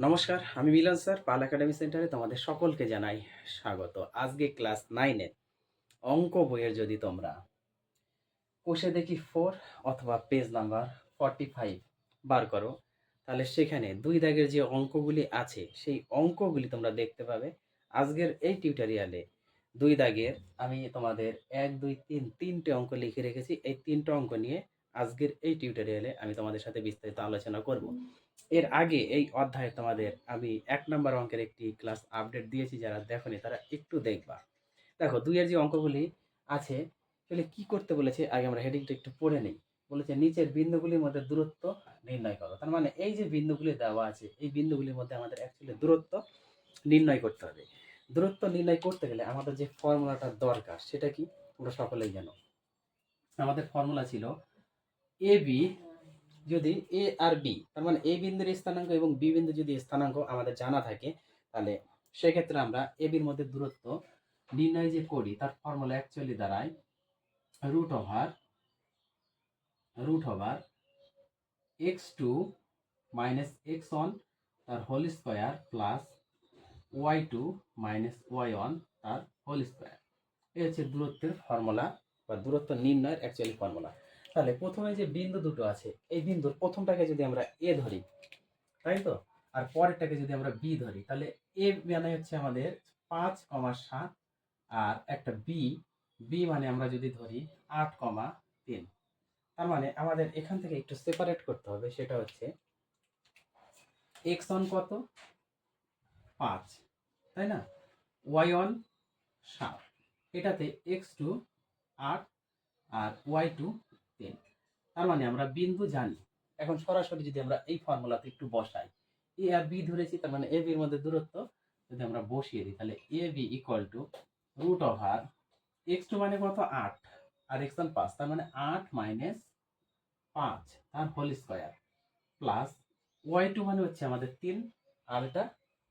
নমস্কার, আমি মিলন স্যার, পাল একাডেমি সেন্টারে তোমাদের সকলকে জানাই স্বাগত। আজকে ক্লাস নাইনের অঙ্ক বইয়ের যদি তোমরা কোষে দেখি ফোর অথবা পেজ নাম্বার ফর্টি ফাইভ বার করো, তাহলে সেখানে দুই দাগের যে অঙ্কগুলি আছে, সেই অঙ্কগুলি তোমরা দেখতে পাবে। আজকের এই টিউটোরিয়ালে দুই দাগের আমি তোমাদের এক, দুই, তিন, তিনটে অঙ্ক লিখে রেখেছি। এই তিনটে অঙ্ক নিয়ে আজকের এই টিউটোরিয়ালে আমি তোমাদের সাথে বিস্তারিত আলোচনা করব। এর আগে এই অধ্যায়ে তোমাদের আমি এক নম্বর অঙ্কের একটি ক্লাস আপডেট দিয়েছি, যারা দেখোনি তারা একটু দেখবা। দেখো, দুইয়ের যে অঙ্কগুলি আছে তাহলে কি করতে বলেছে, আগে আমরা হেডিংটা একটু পড়ে নিই। বলেছে, নিচের বিন্দুগুলির মধ্যে দূরত্ব নির্ণয় করো। তার মানে এই যে বিন্দুগুলি দেওয়া আছে, এই বিন্দুগুলির মধ্যে আমাদের অ্যাকচুয়ালি দূরত্ব নির্ণয় করতে হবে। দূরত্ব নির্ণয় করতে গেলে আমাদের যে ফর্মুলাটা দরকার, সেটা কি? তোমরা সকলেই জানো। আমাদের ফর্মুলা ছিল এ বি যদি এ আর বি তার মানে এ বিন্দুর স্থানাঙ্ক এবং বি বিন্দু যদি স্থানাঙ্ক আমাদের জানা থাকে, তাহলে সেক্ষেত্রে আমরা এ বির মধ্যে দূরত্ব নির্ণয় যে করি, তার ফর্মুলা অ্যাকচুয়ালি দাঁড়ায় root over root over X two minus X one তার whole square plus Y two minus Y one তার হোল স্কোয়ার এই হচ্ছে দূরত্বের ফর্মুলা বা দূরত্ব নির্ণয়ের অ্যাকচুয়ালি ফর্মুলা তাহলে প্রথমে যে বিন্দু দুটো আছে, এই বিন্দুর প্রথমটাকে যদি আমরা এ ধরি, তাই তো? আর পরেরটাকে যদি আমরা বি ধরি, তাহলে এ মানে হচ্ছে আমাদের পাঁচ কমা সাত, আর একটা বি বি মানে আমরা যদি ধরি আট কমা তিন। তার মানে আমাদের এখান থেকে একটু সেপারেট করতে হবে, সেটা হচ্ছে এক্স ওয়ান কত? পাঁচ, তাই না? ওয়াই ওয়ান সাত। এটাতে এক্স টু আট, আর ওয়াই টু তিন। তার মানে আমরা বিন্দু জানি। এখন সরাসরি যদি আমরা এই ফর্মুলাতে একটু বসাই, এ আর বি ধরেছি, তার মানে এ বির মধ্যে দূরত্ব, যদি আমরা বসিয়ে দিই, তাহলে A B equal to root over X two মানে কত? আট। আর এক্স ওয়ান পাঁচ, তার মানে আট মাইনাস পাঁচ, তার whole square plus Y two মানে হচ্ছে আমাদের তিন, আর এটা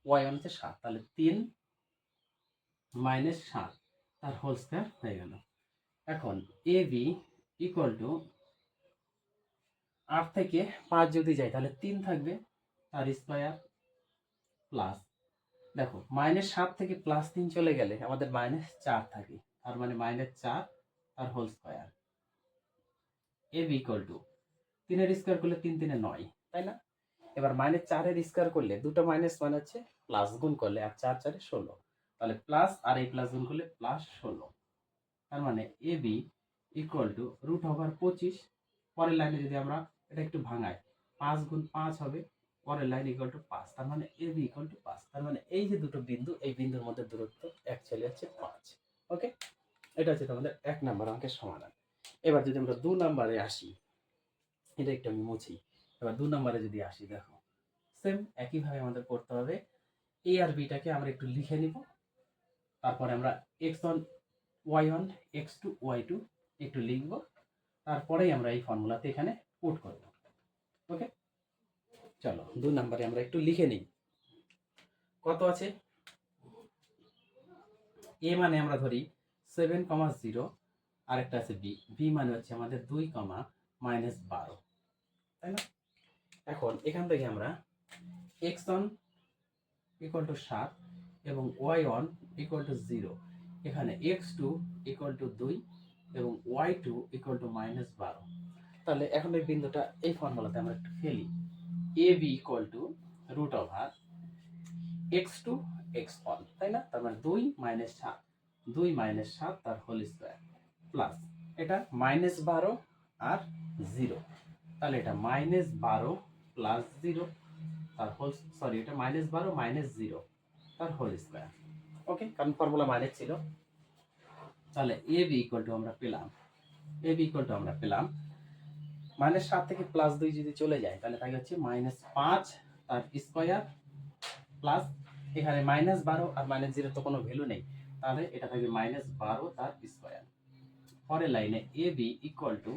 ওয়াই ওয়ান হচ্ছে সাত, তাহলে তিন মাইনাস সাত, তার হোল স্কোয়ার হয়ে গেল। এখন এ বি ইকুয়াল টু আট থেকে পাঁচ যদি যাই, তাহলে তিন থাকবে তার স্কোয়ার প্লাস দেখো মাইনাস সাত থেকে প্লাস তিন চলে গেলে আমাদের মাইনাস চার থাকে, তার মানে মাইনাস চার আর whole square A B equal to তিনের স্কোয়ার করলে তিন, তিনে নয়, তাই না? এবার মাইনাস চারের স্কোয়ার করলে দুটো মাইনাস মানে হচ্ছে প্লাস গুণ করলে আর চার, চারে ষোলো। তাহলে প্লাস আর এই প্লাস গুণ করলে প্লাস ষোলো। তার মানে A B equal to root over পঁচিশ, পরের লাইনে যদি আমরা এটা একটু ভাঙাই, পাঁচ গুণ পাঁচ হবে, পরের লাইন ইকুয়াল টু পাঁচ, তার মানে এ বি ইকুয়াল টু পাঁচ, তার মানে এই যে দুটো বিন্দু, এই বিন্দুর মধ্যে দূরত্ব অ্যাকচুয়ালি হচ্ছে পাঁচ ওকে এটা হচ্ছে তোমাদের এক নাম্বার অঙ্কের সমাধান। এবার যদি আমরা দু নাম্বারে আসি, এটা একটু আমি মুছি, এবার দু নাম্বারে যদি আসি, দেখো সেম একইভাবে আমাদের করতে হবে এ আর বিটাকে আমরা একটু লিখে নিব, তারপরে আমরা X one Y one X two Y two একটু লিখব। তারপরেই আমরা এই ফর্মুলাতে এখানে পুট করব। ওকে চলো, দু নম্বরে আমরা একটু লিখে নিই। কত আছে? এ মানে আমরা ধরি সেভেন কমা জিরো আরেকটা আছে বি বি মানে হচ্ছে আমাদের দুই কমা মাইনাস বারো। তাই না? এখন এখান থেকে আমরা এক্স ওয়ান ইকুয়াল টু সাত এবং Y one equal to zero এখানে এক্স টু ইকুয়াল টু দুই এবং Y two equal to minus বারো তাহলে এখন এই বিন্দুটা এই ফর্মুলাতে আমরা একটু ফেলি। A B equal to root over X two X one তাই না? তার মানে দুই মাইনাস সাত। দুই মাইনাস সাত, তার হোল স্কোয়ার প্লাস এটা মাইনাস বারো আর জিরো তাহলে এটা মাইনাস বারো প্লাস জিরো তার হোল সরি এটা মাইনাস বারো মাইনাস জিরো তার হোল স্কোয়ার ওকে কারণ ফর্মুলা মাইনাস ছিল। তাহলে এ বি ইকুয়াল টু আমরা পেলাম এ বি ইকুয়াল টু আমরা পেলাম মাইনাস সাত থেকে প্লাস দুই যদি চলে যায়, তাহলে তাকে হচ্ছে মাইনাস পাঁচ তার স্কোয়ার প্লাস এখানে মাইনাস বারো আর মাইনাস জিরো তো কোনো ভ্যালু নেই, তাহলে এটা থাকবে মাইনাস বারো তার স্কোয়ার পরের লাইনে A B equal to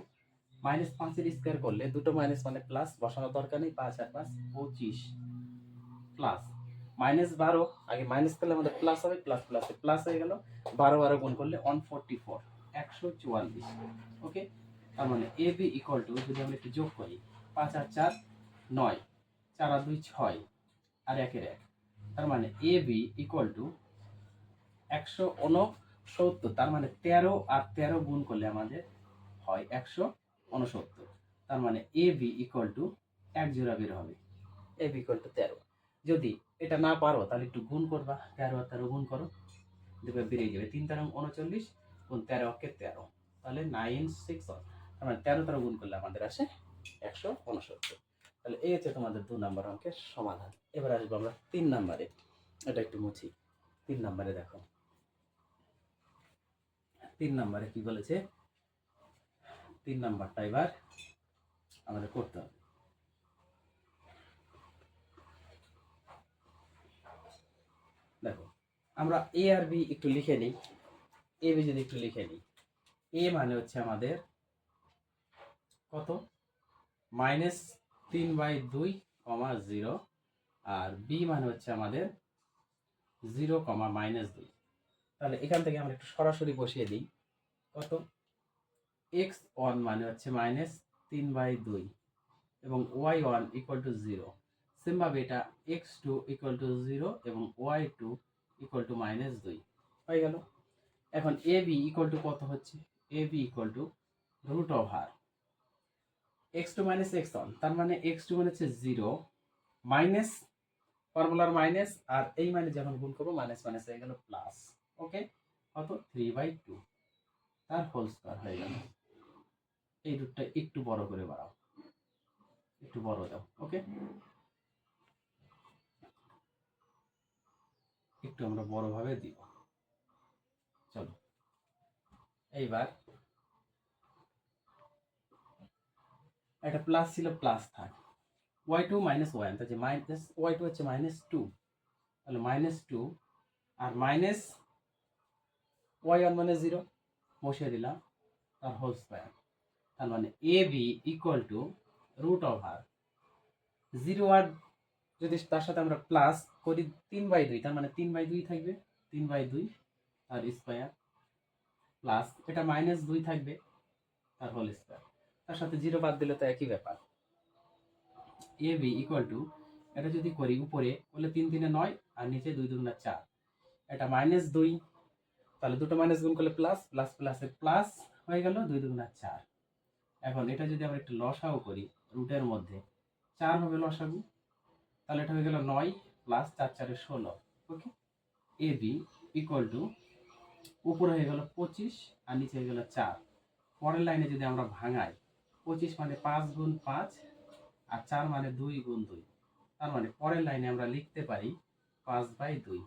minus পাঁচের স্কোয়ার করলে দুটো মাইনাস মানে প্লাস বসানোর দরকার নেই, পাঁচ আর পাঁচ পঁচিশ প্লাস মাইনাস বারো, আগে মাইনাস করলে আমাদের প্লাস হবে প্লাস প্লাসে প্লাস হয়ে গেল। বারো বারো গুণ করলে ওয়ান ফোরটি ফোর একশো চুয়াল্লিশ ওকে তার মানে এ বি ইকুয়াল টু যদি আমরা একটু যোগ করি, পাঁচ আর চার, নয়, চার আর দুই, ছয়, আর একের এক। তার মানে এ বি ইকুয়াল টু একশো উনসত্তর তার মানে তেরো আর তেরো গুণ করলে আমাদের হয় একশো উনসত্তর তার মানে এ বি ইকুয়াল টু এক জোড়া বের হবে। এ বি ইকুয়াল টু তেরো। যদি এটা না পারো, তাহলে একটু গুণ করবা। তেরো আর তেরো গুণ করো দেখবে বেরিয়ে যাবে। তিন তেরো, উনচল্লিশ, গুণ তেরো অকে তেরো? তাহলে নাইন সিক্স ওয়ান মানে তেরো তেরো গুণ করলে আমাদের আসে একশো উনসত্তর। তাহলে এই হচ্ছে তোমাদের দু নম্বর অঙ্কের সমাধান। এবার আসব আমরা তিন নম্বরে। এটা একটু মুছি। তিন নম্বরে দেখো। তিন নম্বরে কি বলেছে? তিন নম্বরটা এবার আমাদের করতে হবে দেখো আমরা এ আর বি একটু লিখে নিই। এ বি যদি একটু লিখে নিই। এ মানে হচ্ছে আমাদের কত? মাইনাস তিন বাই দুই কমা জিরো। আর বি মানে হচ্ছে আমাদের জিরো কমা মাইনাস দুই। তাহলে এখান থেকে আমরা একটু সরাসরি বসিয়ে দিই। কত? এক্স ওয়ান মানে হচ্ছে মাইনাস তিন বাই দুই এবং Y one equal to zero সেমভাবে এটা X two equal to zero এবং Y two equal to minus দুই। হয়ে গেল। এখন এ বি ইকুয়াল টু কত হচ্ছে? A B equal to root her X two minus X one তার মানে এক্স টু মানে হচ্ছে জিরো মাইনাস ফর্মুলার মাইনাস আর এই মানে যখন গুণ করব মাইনাস মাইনাস হয়ে গেল প্লাস ওকে কত থ্রি বাই টু তার হোল স্কোয়ার হয়ে গেল। এই রুটটা একটু বড় করে বাড়াও। একটু বড় দাও ওকে একটু আমরা বড়ভাবে দিব। চলো। এইবার একটা প্লাস ছিল প্লাস থাক। ওয়াই টু মাইনাস ওয়ান তাহলে মাইনাস ওয়াই টু হচ্ছে মাইনাস টু তাহলে মাইনাস টু আর মাইনাস ওয়াই ওয়ান মানে জিরো বসিয়ে দিলাম, তার হোল স্কোয়ার তার মানে A B equal to root R zero আর যদি তার সাথে আমরা প্লাস করি তিন বাই দুই, তার মানে তিন বাই দুই থাকবে, তিন বাই দুই আর স্কোয়ার প্লাস এটা মাইনাস দুই থাকবে, তার হোল স্কোয়ার তার সাথে জিরো বাদ দিলে তো একই ব্যাপার। এ বি ইকুয়াল টু এটা যদি করি উপরে করলে তিন তিনে নয় আর নিচে দুই দুগুণা চার। এটা মাইনাস দুই, তাহলে দুটো মাইনাস গুণ করলে প্লাস প্লাস প্লাসে প্লাস হয়ে গেল দুই দুগুণা চার। এখন এটা যদি আমরা একটু লসাও করি রুটের মধ্যে, চার হবে লসাগু তাহলে এটা হয়ে গেল নয় প্লাস চার চারে ষোলো okay A B equal to উপরে হয়ে গেল পঁচিশ আর নিচে হয়ে গেল চার। পরের লাইনে যদি আমরা ভাঙাই, পঁচিশ মানে পাঁচ গুণ পাঁচ আর চার মানে দুই গুণ দুই। তার মানে পরের লাইনে আমরা লিখতে পারি পাঁচ বাই দুই।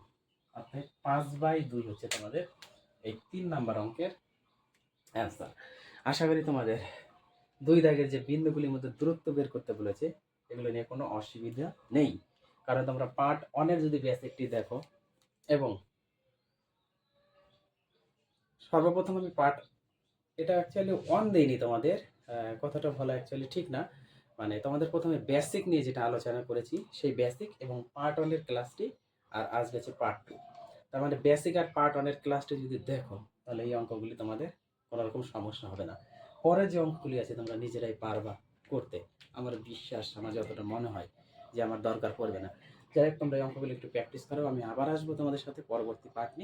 অর্থাৎ পাঁচ বাই দুই হচ্ছে তোমাদের এই তিন নাম্বার অঙ্কের অ্যান্সার আশা করি তোমাদের দুই দাগের যে বিন্দুগুলির মধ্যে দূরত্ব বের করতে বলেছে এগুলো নিয়ে কোনো অসুবিধা নেই। কারণ তোমরা পার্ট অনের যদি বেসিকটি দেখো, এবং সর্বপ্রথম আমি পার্ট এটা অ্যাকচুয়ালি অন দেইনি তোমাদের কথাটা ভালো অ্যাকচুয়ালি ঠিক না। মানে তোমাদের প্রথমে বেসিক নিয়ে যেটা আলোচনা করেছি, সেই বেসিক এবং পার্ট ওয়ানের ক্লাসটি আর আজ গেছে পার্ট টু তার মানে বেসিক আর পার্ট ওয়ানের ক্লাসটি যদি দেখো, তাহলে এই অঙ্কগুলি তোমাদের কোনো রকম সমস্যা হবে না। পরে যে অঙ্কগুলি আছে তোমরা নিজেরাই পারবা। করতে আমার বিশ্বাস, আমার যতটা মনে হয় যে আমার দরকার পড়বে না। যাই হোক, তোমরা অঙ্কগুলি একটু প্র্যাকটিস করো, আমি আবার আসব তোমাদের সাথে পরবর্তী পার্ট নিয়ে।